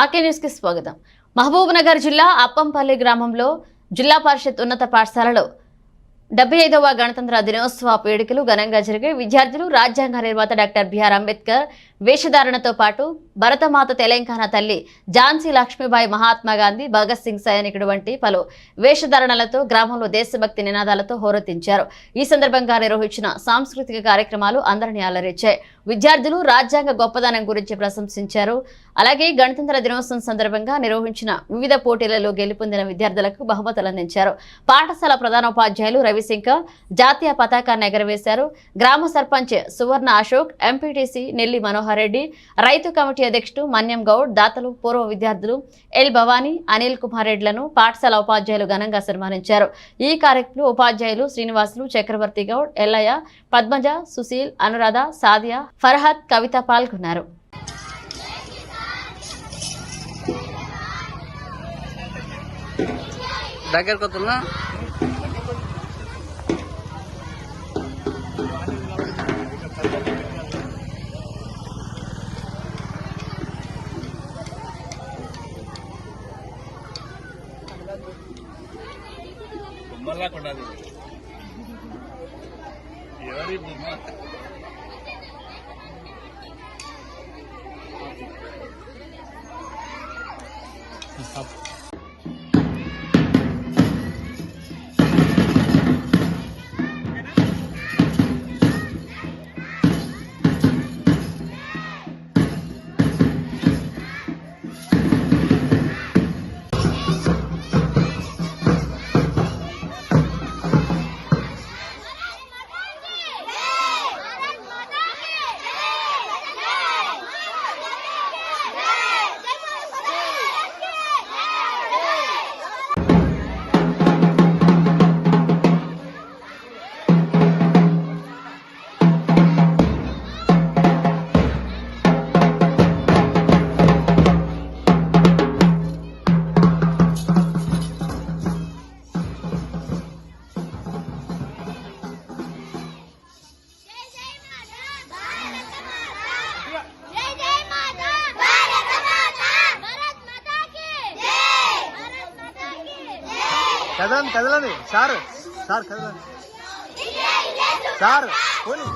RK న్యూస్కి స్వాగతం. మహబూబ్నగర్ జిల్లా అప్పంపల్లి గ్రామంలో జిల్లా పరిషత్ ఉన్నత పాఠశాలలో డెబ్బై ఐదవ గణతంత్ర దినోత్సవ వేడుకలు ఘనంగా జరిగాయి. విద్యార్థులు రాజ్యాంగ నిర్మాత డాక్టర్ బిఆర్ అంబేద్కర్ వేషధారణతో పాటు భరతమాత తెలంగాణ తల్లి ఝాన్సీ లక్ష్మీబాయి మహాత్మా గాంధీ భగత్ సింగ్ సైనికుడు వంటి పలు వేషధారణలతో గ్రామంలో దేశభక్తి నినాదాలతో హోరెత్తించారు. ఈ సందర్భంగా నిర్వహించిన సాంస్కృతిక కార్యక్రమాలు అందరినీ అలరించాయి. విద్యార్థులు రాజ్యాంగ గొప్పదనం గురించి ప్రశంసించారు. అలాగే గణతంత్ర దినోత్సవం సందర్భంగా నిర్వహించిన వివిధ పోటీలలో గెలుపొందిన విద్యార్థులకు బహుమతులు అందించారు. పాఠశాల ప్రధానోపాధ్యాయులు రవిశంకర్ జాతీయ పతాకాన్ని ఎగరవేశారు. గ్రామ సర్పంచ్ సువర్ణ అశోక్ ఎంపీటీసీ నెల్లి మనోహర్ రెడ్డి రైతు కమిటీ అధ్యక్షుడు మన్యం గౌడ్ దాతలు పూర్వ విద్యార్థులు ఎల్ భవానీ అనిల్ కుమార్ రెడ్లను పాఠశాల ఉపాధ్యాయులు ఘనంగా సన్మానించారు. ఈ కార్యక్రమంలో ఉపాధ్యాయులు శ్రీనివాసులు చక్రవర్తి గౌడ్ ఎల్లయ్య పద్మజ సుశీల్ అనురాధ సాదియా ఫర్హద్ కవిత పాల్గొన్నారు. దగ్గరకు వస్తున్నా బొమ్మలా కొడాలి. ఎవరి బొమ్మ 好。కదలండి కదలండి సార్ సార్ కదలండి ఇల్లే ఇల్లే సార్ పోనీ